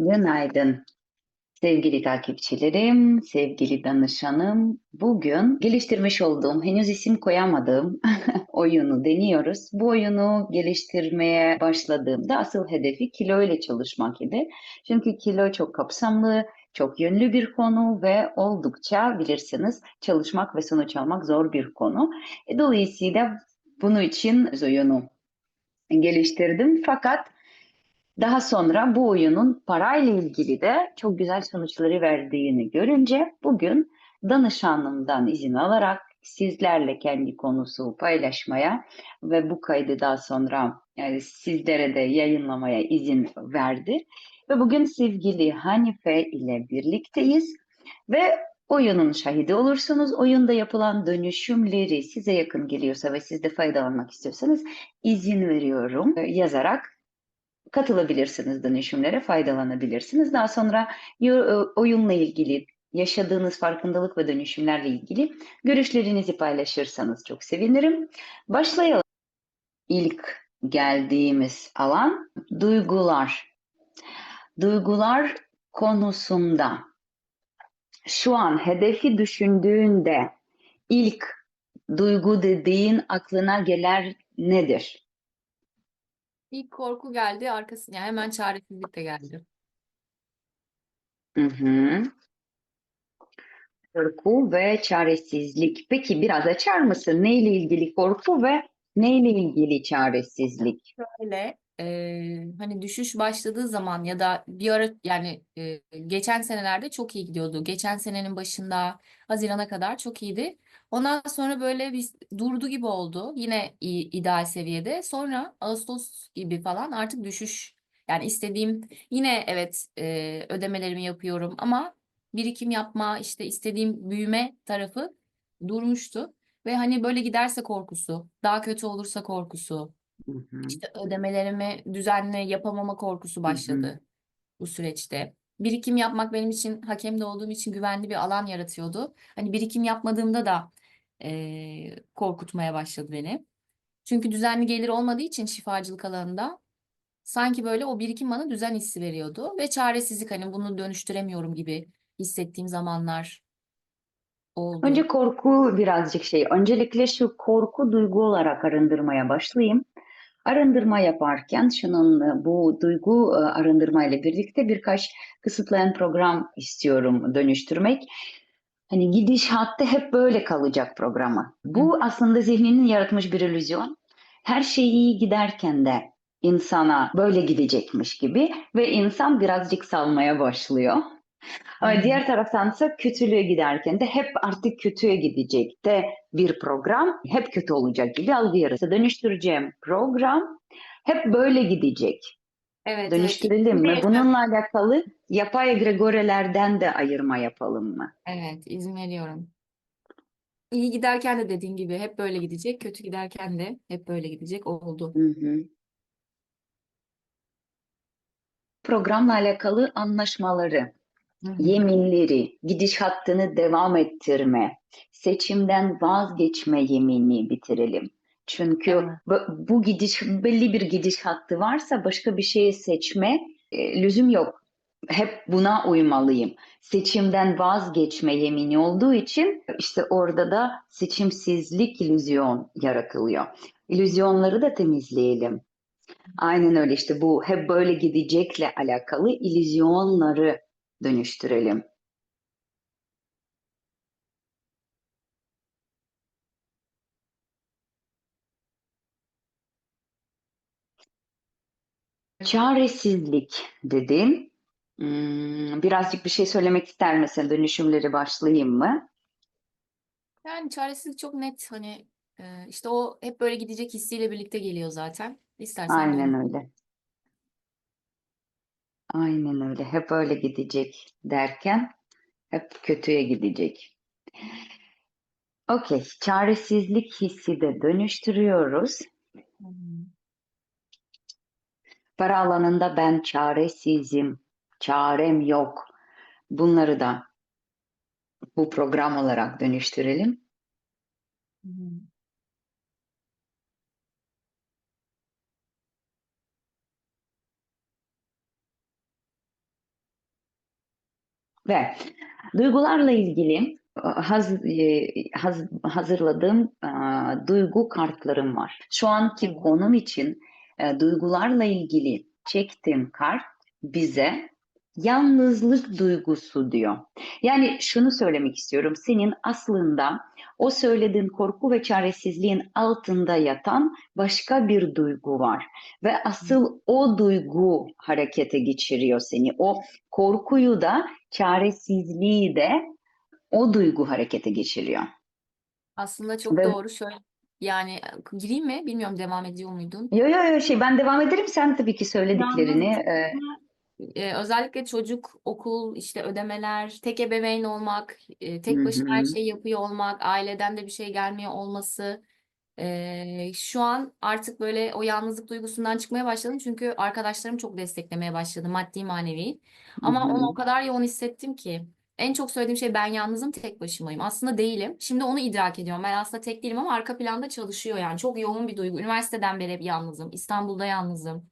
Günaydın. Sevgili takipçilerim, sevgili danışanım. Bugün geliştirmiş olduğum, henüz isim koyamadığım oyunu deniyoruz. Bu oyunu geliştirmeye başladığımda asıl hedefi kilo ile çalışmak idi. Çünkü kilo çok kapsamlı, çok yönlü bir konu ve oldukça bilirsiniz çalışmak ve sonuç almak zor bir konu. E, Dolayısıyla bunun için oyunu geliştirdim. Fakat daha sonra bu oyunun parayla ilgili de çok güzel sonuçları verdiğini görünce bugün danışanımdan izin alarak sizlerle kendi konusu paylaşmaya ve bu kaydı daha sonra yani sizlere de yayınlamaya izin verdi. Ve bugün sevgili Hanife ile birlikteyiz ve oyunun şahidi olursunuz. Oyunda yapılan dönüşümleri size yakın geliyorsa ve siz de faydalanmak istiyorsanız izin veriyorum yazarak katılabilirsiniz dönüşümlere, faydalanabilirsiniz. Daha sonra yo- oyunla ilgili yaşadığınız farkındalık ve dönüşümlerle ilgili görüşlerinizi paylaşırsanız çok sevinirim. Başlayalım. İlk geldiğimiz alan duygular. Duygular konusunda şu an hedefi düşündüğünde ilk duygu dediğin aklına gelir nedir? İlk korku geldi, arkasına yani hemen çaresizlik de geldi. Hı hı. Korku ve çaresizlik. Peki biraz açar mısın? Neyle ilgili korku ve neyle ilgili çaresizlik? Şöyle, e, hani düşüş başladığı zaman ya da bir ara yani e, geçen senelerde çok iyi gidiyordu. Geçen senenin başında Haziran'a kadar çok iyiydi. Ondan sonra böyle bir durdu gibi oldu. Yine ideal seviyede. Sonra Ağustos gibi falan artık düşüş. Yani istediğim yine evet e, ödemelerimi yapıyorum ama birikim yapma işte istediğim büyüme tarafı durmuştu. Ve hani böyle giderse korkusu, daha kötü olursa korkusu, Hı hı. işte ödemelerimi düzenli yapamama korkusu Hı hı. başladı bu süreçte. Birikim yapmak benim için hakemde olduğum için güvenli bir alan yaratıyordu. Hani birikim yapmadığımda da eee, korkutmaya başladı beni. Çünkü düzenli gelir olmadığı için şifacılık alanında sanki böyle o birikim bana düzen hissi veriyordu ve çaresizlik hani bunu dönüştüremiyorum gibi hissettiğim zamanlar oldu. Önce korku birazcık şey. Öncelikle şu korku duygu olarak arındırmaya başlayayım. Arındırma yaparken şunun bu duygu e, arındırma ile birlikte birkaç kısıtlayan program istiyorum dönüştürmek. Hani gidişatta hep böyle kalacak programı. Bu aslında zihninin yaratmış bir illüzyon. Her şey iyi giderken de insana böyle gidecekmiş gibi ve insan birazcık salmaya başlıyor. Ama diğer taraftan ise kötülüğe giderken de hep artık kötüye gidecek de bir program hep kötü olacak gibi algı yaratıyor. Dönüştüreceğim program hep böyle gidecek. Evet, evet. Dönüştürelim mi? Bununla alakalı yapay egregorelerden de ayırma yapalım mı? Evet, izin veriyorum. İyi giderken de dediğin gibi hep böyle gidecek, kötü giderken de hep böyle gidecek oldu. Hı hı. Programla alakalı anlaşmaları, Hı hı. yeminleri, gidiş hattını devam ettirme, seçimden vazgeçme yeminini bitirelim. Çünkü Evet. bu, gidiş belli bir gidiş hattı varsa başka bir şeyi seçme e, lüzum yok. Hep buna uymalıyım. Seçimden vazgeçme yemini olduğu için işte orada da seçimsizlik illüzyon yaratılıyor. İllüzyonları da temizleyelim. Aynen öyle işte bu hep böyle gidecekle alakalı illüzyonları dönüştürelim. Çaresizlik dedin. Hmm, birazcık bir şey söylemek ister misin? Dönüşümleri başlayayım mı? Yani çaresizlik çok net hani e, işte o hep böyle gidecek hissiyle birlikte geliyor zaten. İstersen Aynen dön. öyle. Aynen öyle. Hep öyle gidecek derken hep kötüye gidecek. Okey. Çaresizlik hissi de dönüştürüyoruz. Hı hı. Para alanında ben çaresizim, çarem yok. Bunları da bu program olarak dönüştürelim. Ve duygularla ilgili e, haz- e, haz- hazırladığım e, duygu kartlarım var. Şu anki konum için e, duygularla ilgili çektiğim kart bize yalnızlık duygusu diyor. Yani şunu söylemek istiyorum. Senin aslında o söylediğin korku ve çaresizliğin altında yatan başka bir duygu var. Ve asıl o duygu harekete geçiriyor seni. O korkuyu da çaresizliği de o duygu harekete geçiriyor. Aslında çok Ve doğru. Şöyle yani e, gireyim mi? Bilmiyorum devam ediyor muydun? yo yo yo şey ben devam ederim sen tabii ki söylediklerini e, e, özellikle çocuk, okul, işte ödemeler, tek ebeveyn olmak, e, hı tek başına her hı, şeyi yapıyor olmak, aileden de bir şey gelmiyor olması. e, şu an artık böyle o yalnızlık duygusundan çıkmaya başladım. Çünkü arkadaşlarım çok desteklemeye başladı maddi manevi. hı Ama onu hı. o kadar yoğun hissettim ki. En çok söylediğim şey ben yalnızım, tek başımayım. Aslında değilim. Şimdi onu idrak ediyorum. Ben aslında tek değilim ama arka planda çalışıyor yani. Çok yoğun bir duygu. Üniversiteden beri hep yalnızım. İstanbul'da yalnızım.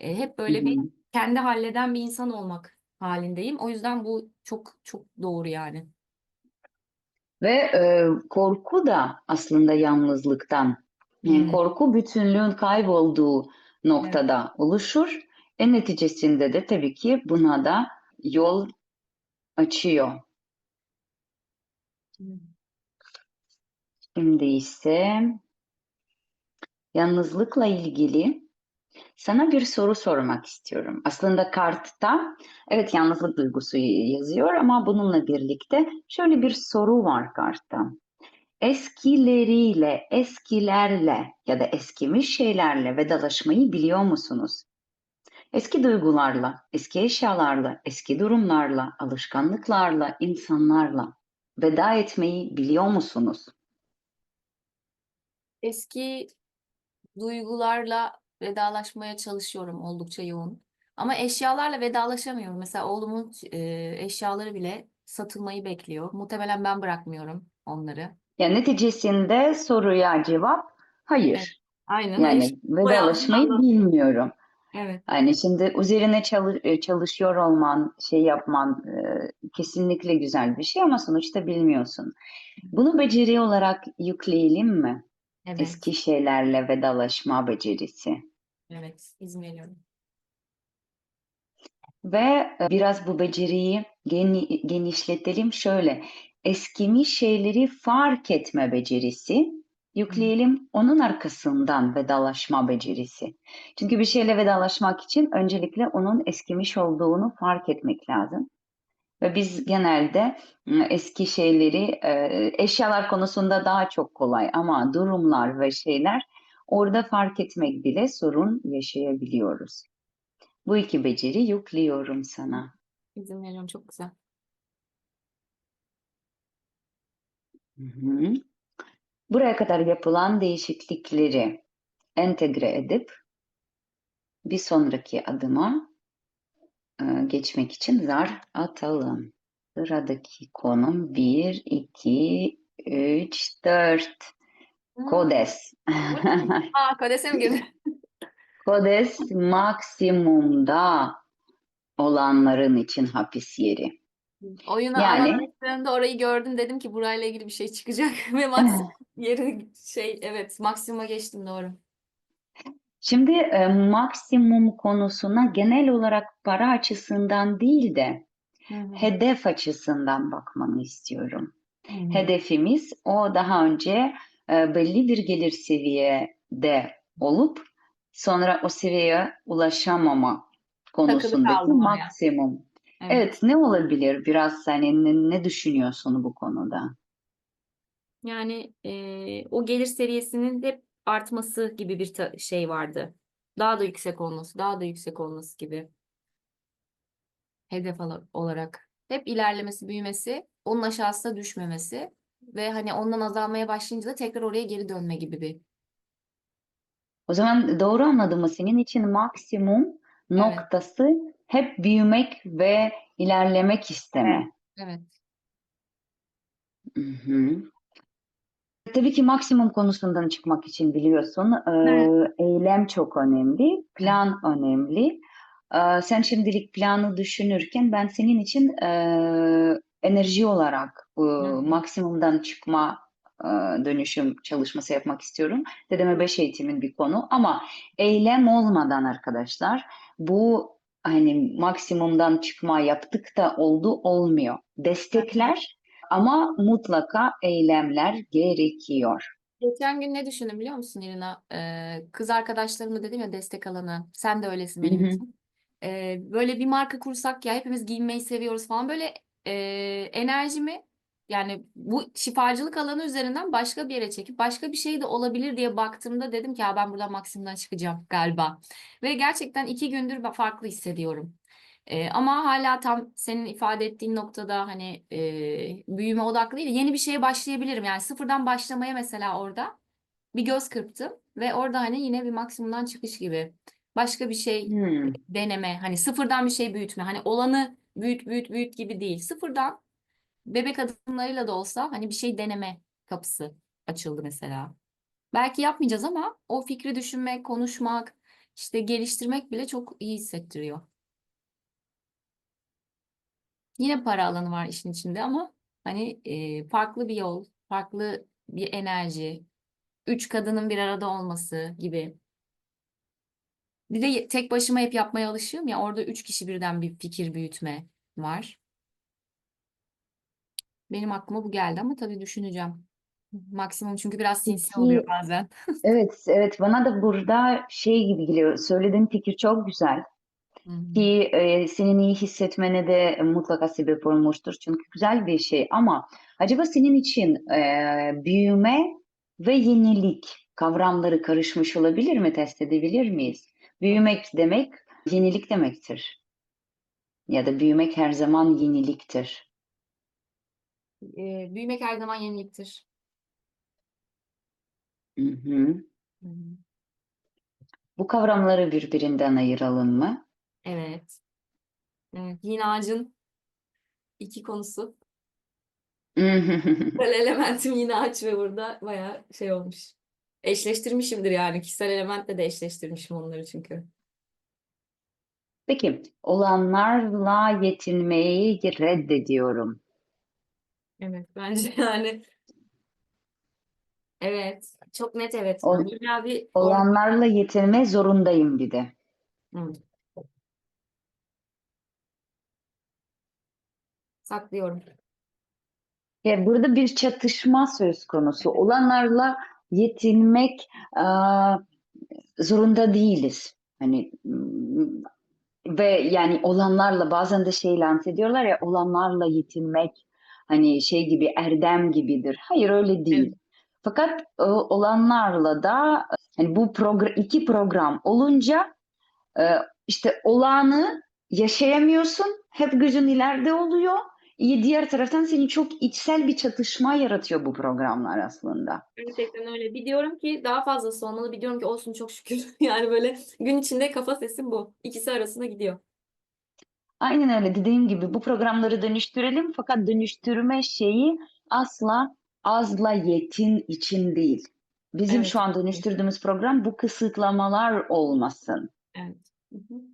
E, hep böyle bir kendi halleden bir insan olmak halindeyim. O yüzden bu çok çok doğru yani. Ve e, korku da aslında yalnızlıktan. Yani Hmm, korku bütünlüğün kaybolduğu evet. noktada oluşur. En neticesinde de tabii ki buna da yol açıyor. Şimdi ise yalnızlıkla ilgili sana bir soru sormak istiyorum. Aslında kartta evet yalnızlık duygusu yazıyor ama bununla birlikte şöyle bir soru var kartta. Eskileriyle, eskilerle ya da eskimiş şeylerle vedalaşmayı biliyor musunuz? Eski duygularla, eski eşyalarla, eski durumlarla, alışkanlıklarla, insanlarla veda etmeyi biliyor musunuz? Eski duygularla vedalaşmaya çalışıyorum oldukça yoğun. Ama eşyalarla vedalaşamıyorum. Mesela oğlumun e, eşyaları bile satılmayı bekliyor. Muhtemelen ben bırakmıyorum onları. Yani neticesinde soruya cevap Evet. hayır. Aynen. Hayır. Yani vedalaşmayı bilmiyorum. Evet. Yani şimdi üzerine e, çalışıyor olman, şey yapman e, kesinlikle güzel bir şey ama sonuçta bilmiyorsun. Bunu beceri olarak yükleyelim mi? Evet. Eski şeylerle vedalaşma becerisi. Evet. İzin veriyorum. Ve e, biraz bu beceriyi geni- genişletelim şöyle. Eskimiş şeyleri fark etme becerisi. Yükleyelim. Onun arkasından vedalaşma becerisi. Çünkü bir şeyle vedalaşmak için öncelikle onun eskimiş olduğunu fark etmek lazım. Ve biz genelde m, eski şeyleri eşyalar konusunda daha çok kolay ama durumlar ve şeyler orada fark etmek bile sorun yaşayabiliyoruz. Bu iki beceri yüklüyorum sana. İzin veriyorum. Çok güzel. Hı hı. Buraya kadar yapılan değişiklikleri entegre edip bir sonraki adıma e, geçmek için zar atalım. Sıradaki konum 1, 2, 3, 4. Hmm. Kodes. Aa, Kodes'e mi girdi? Kodes maksimumda olanların için hapis yeri. Oyunu Yani anlattıklarında orayı gördüm dedim ki burayla ilgili bir şey çıkacak ve maksimum yeri şey evet maksimuma geçtim doğru. şimdi e, maksimum konusuna genel olarak para açısından değil de Hı hı. hedef açısından bakmanı istiyorum. Hı hı. Hedefimiz o daha önce e, belli bir gelir seviyede olup sonra o seviyeye ulaşamama Takılı konusundaki kaldım oraya. maksimum. Evet. Evet, ne olabilir? Biraz sen ne, ne düşünüyorsun bu konuda? Yani e, o gelir seviyesinin hep artması gibi bir ta- şey vardı. Daha da yüksek olması, daha da yüksek olması gibi hedef ala- olarak. Hep ilerlemesi, büyümesi, onun aşağısına düşmemesi ve hani ondan azalmaya başlayınca da tekrar oraya geri dönme gibi bir. O zaman doğru anladım mı? Senin için maksimum Evet, noktası hep büyümek ve ilerlemek evet, isteme. evet. Hı hı. Tabii ki maksimum konusundan çıkmak için biliyorsun, Evet. e, eylem çok önemli, Evet. plan önemli. Ee, sen şimdilik planı düşünürken ben senin için e, enerji olarak e, maksimumdan çıkma e, dönüşüm çalışması yapmak istiyorum. TDM5 eğitimin bir konu ama eylem olmadan arkadaşlar bu hani maksimumdan çıkma yaptık da oldu olmuyor. Destekler ama mutlaka eylemler gerekiyor. Geçen gün ne düşündüm biliyor musun İrina? Ee, kız arkadaşlarımla dedim ya destek alanı. Sen de öylesin benim için. Ee, böyle bir marka kursak ya hepimiz giyinmeyi seviyoruz falan. Böyle e, enerjimi yani bu şifacılık alanı üzerinden başka bir yere çekip başka bir şey de olabilir diye baktığımda dedim ki ya ben buradan maksimumdan çıkacağım galiba. Ve gerçekten iki gündür farklı hissediyorum. Ee, ama hala tam senin ifade ettiğin noktada hani e, büyüme odaklı değil, yeni bir şeye başlayabilirim. Yani sıfırdan başlamaya mesela orada bir göz kırptım ve orada hani yine bir maksimumdan çıkış gibi. Başka bir şey Hmm. deneme, hani sıfırdan bir şey büyütme. Hani olanı büyüt büyüt büyüt gibi değil. Sıfırdan bebek adımlarıyla da olsa hani bir şey deneme kapısı açıldı mesela. Belki yapmayacağız ama o fikri düşünmek, konuşmak, işte geliştirmek bile çok iyi hissettiriyor. Yine para alanı var işin içinde ama hani e, farklı bir yol, farklı bir enerji, üç kadının bir arada olması gibi. Bir de tek başıma hep yapmaya alışığım ya orada üç kişi birden bir fikir büyütme var. Benim aklıma bu geldi ama tabii düşüneceğim. Maksimum çünkü biraz sinsi oluyor bazen. evet, evet bana da burada şey gibi geliyor. Söylediğin fikir çok güzel. Hı hı. Ki e, senin iyi hissetmene de mutlaka sebep olmuştur. Çünkü güzel bir şey. Ama acaba senin için e, büyüme ve yenilik kavramları karışmış olabilir mi? Test edebilir miyiz? Büyümek demek yenilik demektir. Ya da büyümek her zaman yeniliktir. E, büyümek her zaman yeniliktir. Hı hı. Hı hı. Bu kavramları birbirinden ayıralım mı? Evet. Evet. Yine ağacın iki konusu. Kişisel elementim yine aç ve burada bayağı şey olmuş. Eşleştirmişimdir yani. Kişisel elementle de eşleştirmişim onları çünkü. Peki, olanlarla yetinmeyi reddediyorum. Evet bence yani evet çok net evet Ol- orada olanlarla yetinme zorundayım bir de. Hı. saklıyorum. Ya burada bir çatışma söz konusu. Olanlarla yetinmek aa, zorunda değiliz. Hani ve yani olanlarla bazen de şey lanse ediyorlar ya olanlarla yetinmek hani şey gibi erdem gibidir. Hayır öyle Evet. değil. Fakat e, olanlarla da hani bu program iki program olunca e, işte olanı yaşayamıyorsun. Hep gözün ileride oluyor. İyi diğer taraftan seni çok içsel bir çatışma yaratıyor bu programlar aslında. Gerçekten öyle. Bir diyorum ki daha fazlası olmalı. Bir diyorum ki olsun çok şükür. Yani böyle gün içinde kafa sesim bu. İkisi arasında gidiyor. Aynen öyle dediğim gibi bu programları dönüştürelim fakat dönüştürme şeyi asla azla yetin için değil. Bizim Evet. şu an dönüştürdüğümüz program bu kısıtlamalar olmasın. Evet. Hı hı.